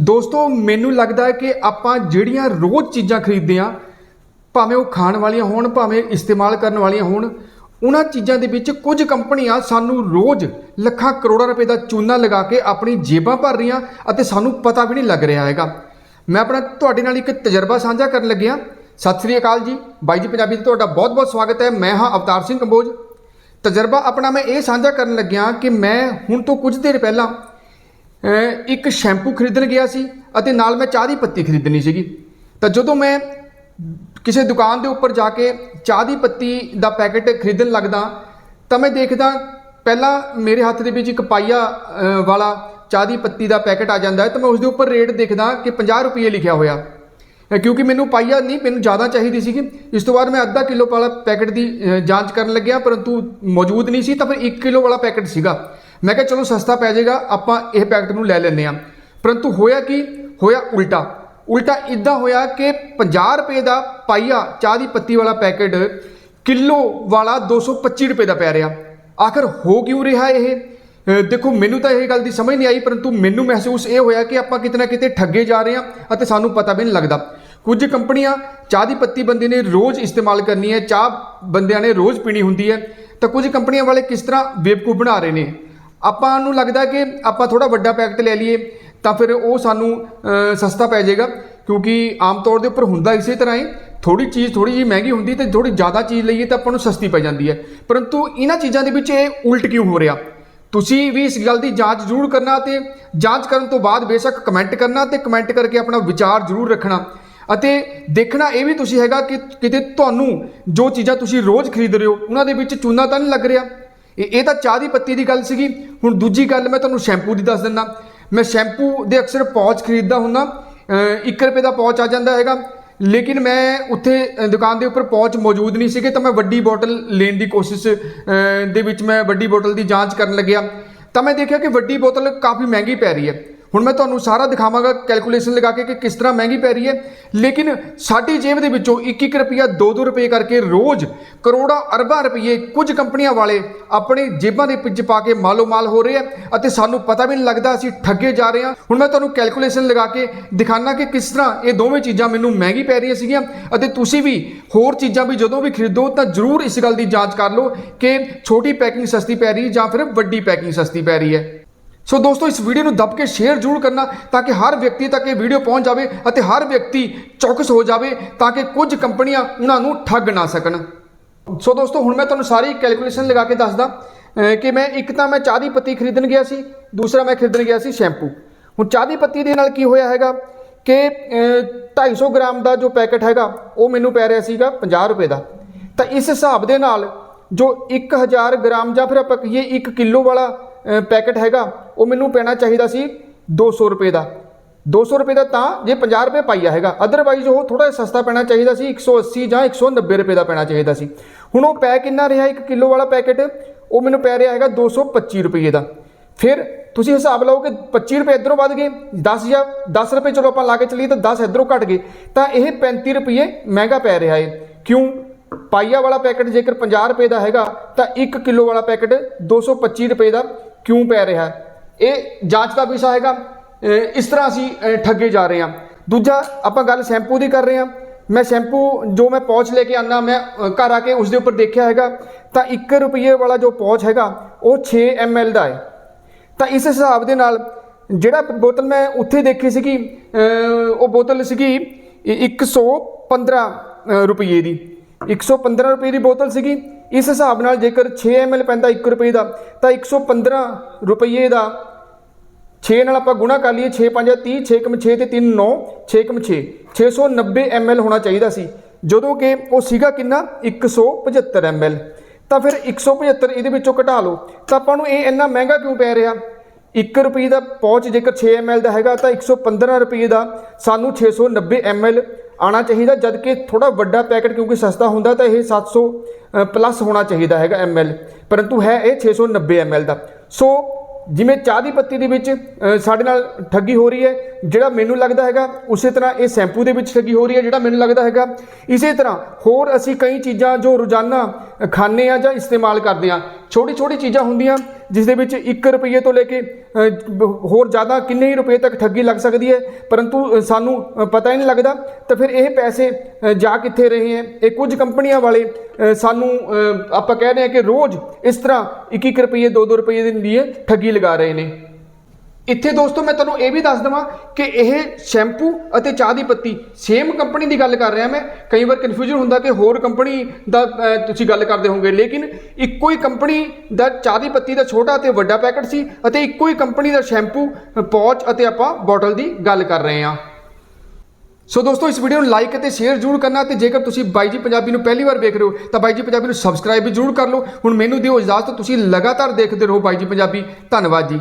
ਦੋਸਤੋ, ਮੈਨੂੰ ਲੱਗਦਾ ਹੈ ਕਿ ਆਪਾਂ ਜਿਹੜੀਆਂ ਰੋਜ਼ ਚੀਜ਼ਾਂ ਖਰੀਦਦੇ ਆ ਭਾਵੇਂ ਉਹ ਖਾਣ ਵਾਲੀਆਂ ਹੋਣ, ਭਾਵੇਂ ਇਸਤੇਮਾਲ ਕਰਨ ਵਾਲੀਆਂ ਹੋਣ, ਉਹਨਾਂ ਚੀਜ਼ਾਂ ਦੇ ਵਿੱਚ ਕੁਝ ਕੰਪਨੀਆਂ ਸਾਨੂੰ ਰੋਜ਼ ਲੱਖਾਂ ਕਰੋੜਾਂ ਰੁਪਏ ਦਾ ਚੂਨਾ ਲਗਾ ਕੇ ਆਪਣੀ ਜੇਬਾਂ ਭਰ ਰਹੀਆਂ ਅਤੇ ਸਾਨੂੰ ਪਤਾ ਵੀ ਨਹੀਂ ਲੱਗ ਰਿਹਾ ਹੈਗਾ। ਮੈਂ ਆਪਣਾ ਤੁਹਾਡੇ ਨਾਲ ਇੱਕ ਤਜਰਬਾ ਸਾਂਝਾ ਕਰਨ ਲੱਗਿਆ। ਸਤਿ ਸ੍ਰੀ ਅਕਾਲ ਜੀ। ਬਾਈ ਜੀ ਪੰਜਾਬੀ 'ਤੇ ਤੁਹਾਡਾ ਬਹੁਤ-ਬਹੁਤ ਸਵਾਗਤ ਹੈ। ਮੈਂ ਹਾਂ ਅਵਤਾਰ ਸਿੰਘ ਕੰਬੋਜ। ਤਜਰਬਾ ਆਪਣਾ ਮੈਂ ਇਹ ਸਾਂਝਾ ਕਰਨ ਲੱਗਿਆ ਕਿ ਮੈਂ ਹੁਣ ਤੋਂ ਕੁਝ ਦੇਰ ਪਹਿਲਾਂ ਇੱਕ ਸ਼ੈਂਪੂ ਖਰੀਦਣ ਗਿਆ ਸੀ ਅਤੇ ਨਾਲ ਮੈਂ ਚਾਹ ਦੀ ਪੱਤੀ ਖਰੀਦਣੀ ਸੀਗੀ। ਤਾਂ ਜਦੋਂ ਮੈਂ ਕਿਸੇ ਦੁਕਾਨ ਦੇ ਉੱਪਰ ਜਾ ਕੇ ਚਾਹ ਦੀ ਪੱਤੀ ਦਾ ਪੈਕੇਟ ਖਰੀਦਣ ਲੱਗਦਾ, ਤਾਂ ਮੈਂ ਦੇਖਦਾ ਪਹਿਲਾਂ ਮੇਰੇ ਹੱਥ ਦੇ ਵਿੱਚ ਇੱਕ ਪਾਈਆ ਵਾਲਾ ਚਾਹ ਦੀ ਪੱਤੀ ਦਾ ਪੈਕੇਟ ਆ ਜਾਂਦਾ ਹੈ, ਤਾਂ ਮੈਂ ਉਸ ਦੇ ਉੱਪਰ ਰੇਟ ਦੇਖਦਾ ਕਿ 50 ਰੁਪਏ ਲਿਖਿਆ ਹੋਇਆ। ਕਿਉਂਕਿ ਮੈਨੂੰ ਪਾਈਆ ਨਹੀਂ, ਮੈਨੂੰ ਜ਼ਿਆਦਾ ਚਾਹੀਦੀ ਸੀਗੀ। ਇਸ ਤੋਂ ਬਾਅਦ ਮੈਂ ਅੱਧਾ ਕਿਲੋ ਵਾਲਾ ਪੈਕੇਟ ਦੀ ਜਾਂਚ ਕਰਨ ਲੱਗਿਆ, ਪਰੰਤੂ ਮੌਜੂਦ ਨਹੀਂ ਸੀ, ਤਾਂ ਫਿਰ 1 ਕਿਲੋ ਵਾਲਾ ਪੈਕੇਟ ਸੀਗਾ। ਮੈਂ ਕਿਹਾ ਚਲੋ ਸਸਤਾ ਪੈ ਜਾਏਗਾ, ਆਪਾਂ ਇਹ ਪੈਕਟ ਨੂੰ ਲੈ ਲੈਂਦੇ ਹਾਂ। ਪਰੰਤੂ ਹੋਇਆ ਕੀ? ਹੋਇਆ ਉਲਟਾ। ਉਲਟਾ ਇਦਾਂ ਹੋਇਆ ਕਿ 50 ਰੁਪਏ ਦਾ ਪਾਈਆ ਚਾਹ ਦੀ ਪੱਤੀ ਵਾਲਾ ਪੈਕੇਟ ਕਿਲੋ ਵਾਲਾ 225 ਰੁਪਏ ਦਾ ਪੈ ਰਿਹਾ। ਆਖਰ ਹੋ ਕਿਉਂ ਰਿਹਾ ਇਹ? ਦੇਖੋ, ਮੈਨੂੰ ਤਾਂ ਇਹ ਗੱਲ ਦੀ ਸਮਝ ਨਹੀਂ ਆਈ, ਪਰੰਤੂ ਮੈਨੂੰ ਮਹਿਸੂਸ ਇਹ ਹੋਇਆ ਕਿ ਆਪਾਂ ਕਿਤੇ ਨਾ ਕਿਤੇ ਠੱਗੇ ਜਾ ਰਹੇ ਹਾਂ ਅਤੇ ਸਾਨੂੰ ਪਤਾ ਵੀ ਨਹੀਂ ਲੱਗਦਾ। ਕੁਝ ਕੰਪਨੀਆਂ ਚਾਹ ਦੀ ਪੱਤੀ ਬੰਦੇ ਨੇ ਰੋਜ਼ ਇਸਤੇਮਾਲ ਕਰਨੀ ਹੈ, ਚਾਹ ਬੰਦਿਆਂ ਨੇ ਰੋਜ਼ ਪੀਣੀ ਹੁੰਦੀ ਹੈ। ਤਾਂ ਕੁਝ ਕੰਪਨੀਆਂ ਵਾਲੇ ਕਿਸ ਤਰ੍ਹਾਂ ਬੇਵਕੂਫ ਬਣਾ ਰਹੇ ਨੇ? ਆਪਾਂ ਨੂੰ ਲੱਗਦਾ ਕਿ ਆਪਾਂ ਥੋੜਾ ਵੱਡਾ ਪੈਕਟ ਲੈ ਲਈਏ, ਤਾਂ ਫਿਰ ਉਹ ਸਾਨੂੰ ਸਸਤਾ ਪੈ ਜਾਏਗਾ, ਕਿਉਂਕਿ ਆਮ ਤੌਰ ਦੇ ਉੱਪਰ ਹੁੰਦਾ ਇਸੇ ਤਰ੍ਹਾਂ ਹੀ ਥੋੜੀ ਚੀਜ਼ ਥੋੜੀ ਜਿਹੀ ਮਹਿੰਗੀ ਹੁੰਦੀ ਤੇ ਥੋੜੀ ਜ਼ਿਆਦਾ ਚੀਜ਼ ਲਈਏ ਤਾਂ ਆਪਾਂ ਨੂੰ ਸਸਤੀ ਪੈ ਜਾਂਦੀ ਹੈ। ਪਰੰਤੂ ਇਹਨਾਂ ਚੀਜ਼ਾਂ ਦੇ ਵਿੱਚ ਇਹ ਉਲਟ ਕਿਉਂ ਹੋ ਰਿਹਾ? ਤੁਸੀਂ ਵੀ ਇਸ ਗੱਲ ਦੀ ਜਾਂਚ ਜ਼ਰੂਰ ਕਰਨਾ ਤੇ ਜਾਂਚ ਕਰਨ ਤੋਂ ਬਾਅਦ ਬੇਸ਼ੱਕ ਕਮੈਂਟ ਕਰਨਾ ਤੇ ਕਮੈਂਟ ਕਰਕੇ ਆਪਣਾ ਵਿਚਾਰ ਜ਼ਰੂਰ ਰੱਖਣਾ। ਅਤੇ ਦੇਖਣਾ ਇਹ ਵੀ ਤੁਸੀਂ ਹੈਗਾ ਕਿ ਕਿਤੇ ਤੁਹਾਨੂੰ ਜੋ ਚੀਜ਼ਾਂ ਤੁਸੀਂ ਰੋਜ਼ ਖਰੀਦ ਰਹੇ ਹੋ, ਉਹਨਾਂ ਦੇ ਵਿੱਚ ਚੂਨਾ ਤਾਂ ਨਹੀਂ ਲੱਗ ਰਿਹਾ? ਇਹ ਇਹ ਤਾਂ ਚਾਹ ਦੀ ਪੱਤੀ ਦੀ ਗੱਲ ਸੀਗੀ। ਹੁਣ ਦੂਜੀ ਗੱਲ ਮੈਂ ਤੁਹਾਨੂੰ ਸ਼ੈਂਪੂ ਦੀ ਦੱਸ ਦਿੰਦਾ। ਮੈਂ ਸ਼ੈਂਪੂ ਦੇ ਅਕਸਰ ਪੌਚ ਖਰੀਦਦਾ ਹੁੰਦਾ। 1 ਰੁਪਏ ਦਾ ਪੌਚ ਆ ਜਾਂਦਾ ਹੈਗਾ। ਲੇਕਿਨ ਮੈਂ ਉੱਥੇ ਦੁਕਾਨ ਦੇ ਉੱਪਰ ਪੌਚ ਮੌਜੂਦ ਨਹੀਂ ਸੀਗੇ ਤਾਂ ਮੈਂ ਵੱਡੀ ਬੋਟਲ ਲੈਣ ਦੀ ਕੋਸ਼ਿਸ਼ ਦੇ ਵਿੱਚ ਮੈਂ ਵੱਡੀ ਬੋਟਲ ਦੀ ਜਾਂਚ ਕਰਨ ਲੱਗਿਆ। ਤਾਂ ਮੈਂ ਦੇਖਿਆ ਕਿ ਵੱਡੀ ਬੋਤਲ ਕਾਫੀ ਮਹਿੰਗੀ ਪੈ ਰਹੀ ਹੈ। ਹੁਣ ਮੈਂ ਤੁਹਾਨੂੰ ਸਾਰਾ ਦਿਖਾਵਾਂਗਾ ਕੈਲਕੂਲੇਸ਼ਨ ਲਗਾ ਕੇ ਕਿ ਕਿਸ ਤਰ੍ਹਾਂ ਮਹਿੰਗੀ ਪੈ ਰਹੀ ਹੈ। ਲੇਕਿਨ ਸਾਡੀ ਜੇਬ ਦੇ ਵਿੱਚੋਂ 1-1 ਰੁਪਿਆ 2-2 ਰੁਪਏ ਕਰਕੇ ਰੋਜ਼ ਕਰੋੜਾਂ, ਅਰਬਾਂ ਰੁਪਏ ਕੁਝ ਕੰਪਨੀਆਂ ਵਾਲੇ ਆਪਣੇ ਜੇਬਾਂ ਦੇ ਵਿੱਚ ਪਾ ਕੇ ਮਾਲੋ ਮਾਲ ਹੋ ਰਹੇ ਆ ਅਤੇ ਸਾਨੂੰ ਪਤਾ ਵੀ ਨਹੀਂ ਲੱਗਦਾ ਅਸੀਂ ਠੱਗੇ ਜਾ ਰਹੇ ਹਾਂ। ਹੁਣ ਮੈਂ ਤੁਹਾਨੂੰ ਕੈਲਕੂਲੇਸ਼ਨ ਲਗਾ ਕੇ ਦਿਖਾਣਾ ਕਿ ਕਿਸ ਤਰ੍ਹਾਂ ਇਹ ਦੋਵੇਂ ਚੀਜ਼ਾਂ ਮੈਨੂੰ ਮਹਿੰਗੀ ਪੈ ਰਹੀਆਂ ਸੀਗੀਆਂ ਅਤੇ ਤੁਸੀਂ ਵੀ ਹੋਰ ਚੀਜ਼ਾਂ ਵੀ ਜਦੋਂ ਵੀ ਖਰੀਦੋ ਤਾਂ ਜ਼ਰੂਰ ਇਸ ਗੱਲ ਦੀ ਜਾਂਚ ਕਰ ਲਓ ਕਿ ਛੋਟੀ ਪੈਕਿੰਗ ਸਸਤੀ ਪੈ ਰਹੀ ਜਾਂ ਫਿਰ ਵੱਡੀ ਪੈਕਿੰਗ ਸਸਤੀ ਪੈ ਰਹੀ ਹੈ। ਸੋ ਦੋਸਤੋ, ਇਸ ਵੀਡੀਓ ਨੂੰ ਦੱਬ ਕੇ ਸ਼ੇਅਰ ਜ਼ਰੂਰ ਕਰਨਾ ਤਾਂ ਕਿ ਹਰ ਵਿਅਕਤੀ ਤੱਕ ਇਹ ਵੀਡੀਓ ਪਹੁੰਚ ਜਾਵੇ ਅਤੇ ਹਰ ਵਿਅਕਤੀ ਚੌਕਸ ਹੋ ਜਾਵੇ ਤਾਂ ਕਿ ਕੁਝ ਕੰਪਨੀਆਂ ਉਹਨਾਂ ਨੂੰ ਠੱਗ ਨਾ ਸਕਣ। ਸੋ ਦੋਸਤੋ, ਹੁਣ ਮੈਂ ਤੁਹਾਨੂੰ ਸਾਰੀ ਕੈਲਕੂਲੇਸ਼ਨ ਲਗਾ ਕੇ ਦੱਸਦਾ ਕਿ ਮੈਂ ਇੱਕ ਤਾਂ ਮੈਂ ਚਾਹ ਦੀ ਪੱਤੀ ਖਰੀਦਣ ਗਿਆ ਸੀ, ਦੂਸਰਾ ਮੈਂ ਖਰੀਦਣ ਗਿਆ ਸੀ ਸ਼ੈਂਪੂ ਹੁਣ ਚਾਹ ਦੀ ਪੱਤੀ ਦੇ ਨਾਲ ਕੀ ਹੋਇਆ ਹੈਗਾ ਕਿ, ਅਹ 250 ਗ੍ਰਾਮ ਦਾ ਜੋ ਪੈਕੇਟ ਹੈਗਾ, ਉਹ ਮੈਨੂੰ ਪੈ ਰਿਹਾ ਸੀਗਾ 50 ਰੁਪਏ ਦਾ। ਤਾਂ ਇਸ ਹਿਸਾਬ ਦੇ ਨਾਲ ਜੋ 1000 ਗ੍ਰਾਮ ਜਾਂ ਫਿਰ ਆਪਾਂ ਕਹੀਏ 1 ਕਿਲੋ ਵਾਲਾ, ਅਹ, ਪੈਕੇਟ ਹੈਗਾ ਉਹ ਮੈਨੂੰ ਪੈਣਾ ਚਾਹੀਦਾ ਸੀ 200 ਰੁਪਏ ਦਾ। 200 ਰੁਪਏ ਦਾ ਤਾਂ ਜੇ 50 ਰੁਪਏ ਪਾਈਆ ਹੈਗਾ। ਅਦਰਵਾਈਜ਼ ਉਹ ਥੋੜਾ ਜਿਹਾ ਸਸਤਾ ਪੈਣਾ ਚਾਹੀਦਾ ਸੀ 180 ਜਾਂ 190 ਰੁਪਏ ਦਾ ਪੈਣਾ ਚਾਹੀਦਾ ਸੀ। ਹੁਣ ਉਹ ਪੈ ਕਿੰਨਾ ਰਿਹਾ 1 ਕਿਲੋ ਵਾਲਾ ਪੈਕੇਟ? ਉਹ ਮੈਨੂੰ ਪੈ ਰਿਹਾ ਹੈਗਾ 225 ਰੁਪਏ ਦਾ। ਫਿਰ ਤੁਸੀਂ ਹਿਸਾਬ ਲਾਓ ਕਿ 25 ਰੁਪਏ ਇਧਰੋਂ ਵੱਧ ਗਏ 10 ਜਾਂ 10 ਰੁਪਏ ਚਲੋ ਆਪਾਂ ਲਾ ਕੇ ਚੱਲੀਏ ਤਾਂ 10 ਇਧਰੋਂ ਘਟ ਗਏ। ਤਾਂ ਇਹ 35 ਰੁਪਏ ਮਹਿੰਗਾ ਪੈ ਰਿਹਾ ਹੈ ਕਿਉਂ? ਪਾਈਆ ਵਾਲਾ ਪੈਕੇਟ ਜੇਕਰ 50 ਰੁਪਏ ਦਾ ਹੈਗਾ ਤਾਂ 1 ਕਿਲੋ ਵਾਲਾ ਪੈਕੇਟ 225 ਰੁਪਏ ਦਾ ਕਿਉਂ ਪੈ ਰਿਹਾ? ਇਹ ਜਾਂਚ ਦਾ ਵਿਸ਼ਾ ਹੈਗਾ। ਇਸ ਤਰ੍ਹਾਂ ਅਸੀਂ ਠੱਗੇ ਜਾ ਰਹੇ ਹਾਂ। ਦੂਜਾ, ਆਪਾਂ ਗੱਲ ਸ਼ੈਂਪੂ ਦੀ ਕਰ ਰਹੇ ਹਾਂ। ਮੈਂ ਸ਼ੈਂਪੂ ਜੋ ਮੈਂ ਪੌਚ ਲੈ ਕੇ ਆਨਾ ਮੈਂ ਘਰ ਆ ਕੇ ਉਸ ਦੇ ਉੱਪਰ ਦੇਖਿਆ ਹੈਗਾ, ਤਾਂ 1 ਰੁਪਏ ਵਾਲਾ ਜੋ ਪੌਚ ਹੈਗਾ, ਉਹ 6 ml ਦਾ ਹੈ। ਤਾਂ ਇਸ ਹਿਸਾਬ ਦੇ ਨਾਲ ਜਿਹੜਾ ਬੋਤਲ ਮੈਂ ਉੱਥੇ ਦੇਖੀ ਸੀਗੀ ਉਹ ਬੋਤਲ ਸੀਗੀ ਇ- 115 ਅਹ ਰੁਪਏ ਦੀ। 115 ਰੁਪਏ ਦੀ ਬੋਤਲ ਸੀਗੀ। ਇਸ ਹਿਸਾਬ ਨਾਲ ਜੇਕਰ 6 ml ਪੈਂਦਾ 1 ਰੁਪਏ ਦਾ, ਤਾਂ 115 ਰੁਪਏ ਦਾ 6 ਨਾਲ ਆਪਾਂ ਗੁਣਾ ਕਰ ਲਈਏ 6 5 30 6 ਕਮ 6 ਤੇ 3 9 6 ਕਮ 6 690 ml ਹੋਣਾ ਚਾਹੀਦਾ ਸੀ। ਜਦੋਂ ਕਿ ਉਹ ਸੀਗਾ ਕਿੰਨਾ? 175 ml ਤਾਂ ਫਿਰ 175 ਇਹਦੇ ਵਿੱਚੋਂ ਘਟਾ ਲਓ। ਤਾਂ ਆਪਾਂ ਨੂੰ ਇਹ ਇੰਨਾ ਮਹਿੰਗਾ ਕਿਉਂ ਪੈ ਰਿਹਾ? 1 ਰੁਪਏ ਦਾ ਪੌਚ ਜੇਕਰ 6 ml ਦਾ ਹੈਗਾ, ਤਾਂ 115 ਰੁਪਏ ਦਾ ਸਾਨੂੰ 690 ml ਆਣਾ ਚਾਹੀਦਾ ਜਦ ਕਿ ਥੋੜਾ ਵੱਡਾ ਪੈਕੇਟ ਕਿਉਂਕਿ ਸਸਤਾ ਹੁੰਦਾ ਤਾਂ ਇਹ 700 ਪਲੱਸ ਹੋਣਾ ਚਾਹੀਦਾ ਹੈਗਾ ml ਪਰੰਤੂ ਹੈ ਇਹ 690 ml ਦਾ। ਸੋ ਜਿਵੇਂ ਚਾਹ ਦੀ ਪੱਤੀ ਦੇ ਵਿੱਚ ਸਾਡੇ ਨਾਲ ਠੱਗੀ ਹੋ ਰਹੀ ਹੈ, ਜਿਹੜਾ ਮੈਨੂੰ ਲੱਗਦਾ ਹੈਗਾ, ਉਸੇ ਤਰ੍ਹਾਂ ਇਹ ਸ਼ੈਂਪੂ ਦੇ ਵਿੱਚ ਠੱਗੀ ਹੋ ਰਹੀ ਹੈ, ਜਿਹੜਾ ਮੈਨੂੰ ਲੱਗਦਾ ਹੈਗਾ। ਇਸੇ ਤਰ੍ਹਾਂ ਹੋਰ ਅਸੀਂ ਕਈ ਚੀਜ਼ਾਂ ਜੋ ਰੋਜ਼ਾਨਾ ਖਾਂਦੇ ਆ ਜਾਂ ਇਸਤੇਮਾਲ ਕਰਦੇ ਆ ਛੋਟੀ ਛੋਟੀ ਚੀਜ਼ਾਂ ਹੁੰਦੀਆਂ ਜਿਸ ਦੇ ਵਿੱਚ 1 ਰੁਪਏ ਤੋਂ ਲੈ ਕੇ ਹੋਰ ਜ਼ਿਆਦਾ ਕਿੰਨੇ ਹੀ ਰੁਪਏ ਤੱਕ ਠੱਗੀ ਲੱਗ ਸਕਦੀ ਹੈ। ਪਰੰਤੂ ਸਾਨੂੰ ਪਤਾ ਹੀ ਨਹੀਂ ਲੱਗਦਾ। ਤਾਂ ਫਿਰ ਇਹ ਪੈਸੇ ਜਾ ਕਿੱਥੇ ਰਹੇ ਹੈ? ਇਹ ਕੁਝ ਕੰਪਨੀਆਂ ਵਾਲੇ ਸਾਨੂੰ ਆਪਾਂ ਕਹਿ ਰਹੇ ਹਾਂ ਕਿ ਰੋਜ਼ ਇਸ ਤਰ੍ਹਾਂ 1-1 ਰੁਪਏ 2-2 ਰੁਪਏ ਦੇ ਲਈ ਠੱਗੀ ਲਗਾ ਰਹੇ ਨੇ। ਇੱਥੇ ਦੋਸਤੋ, ਮੈਂ ਤੁਹਾਨੂੰ ਇਹ ਵੀ ਦੱਸ ਦਵਾਂ ਕਿ ਇਹ ਸ਼ੈਂਪੂ ਅਤੇ ਚਾਹ ਦੀ ਪੱਤੀ ਸੇਮ ਕੰਪਨੀ ਦੀ ਗੱਲ ਕਰ ਰਿਹਾ ਮੈਂ। ਕਈ ਵਾਰ ਕਨਫਿਊਜ਼ਨ ਹੁੰਦਾ ਕਿ ਹੋਰ ਕੰਪਨੀ ਦਾ ਤੁਸੀਂ ਗੱਲ ਕਰਦੇ ਹੋਵੋਗੇ। ਲੇਕਿਨ ਇੱਕੋ ਹੀ ਕੰਪਨੀ ਦਾ ਚਾਹ ਦੀ ਪੱਤੀ ਦਾ ਛੋਟਾ ਅਤੇ ਵੱਡਾ ਪੈਕਟ ਸੀ ਅਤੇ ਇੱਕੋ ਹੀ ਕੰਪਨੀ ਦਾ ਸ਼ੈਂਪੂ ਪੌਚ ਅਤੇ ਆਪਾਂ ਬੋਟਲ ਦੀ ਗੱਲ ਕਰ ਰਹੇ ਹਾਂ। ਸੋ ਦੋਸਤੋ, ਇਸ ਵੀਡੀਓ ਨੂੰ ਲਾਈਕ ਅਤੇ ਸ਼ੇਅਰ ਜ਼ਰੂਰ ਕਰਨਾ ਤੇ ਜੇਕਰ ਤੁਸੀਂ ਬਾਈ ਜੀ ਪੰਜਾਬੀ ਨੂੰ ਪਹਿਲੀ ਵਾਰ ਵੇਖ ਰਹੇ ਹੋ, ਤਾਂ ਬਾਈ ਜੀ ਪੰਜਾਬੀ ਨੂੰ ਸਬਸਕ੍ਰਾਈਬ ਵੀ ਜ਼ਰੂਰ ਕਰ ਲਓ। ਹੁਣ ਮੈਨੂੰ ਦਿਓ ਇਜਾਜ਼ਤ, ਤੁਸੀਂ ਲਗਾਤਾਰ ਦੇਖਦੇ ਰਹੋ ਬਾਈ ਜੀ ਪੰਜਾਬੀ। ਧੰਨਵਾਦ ਜੀ।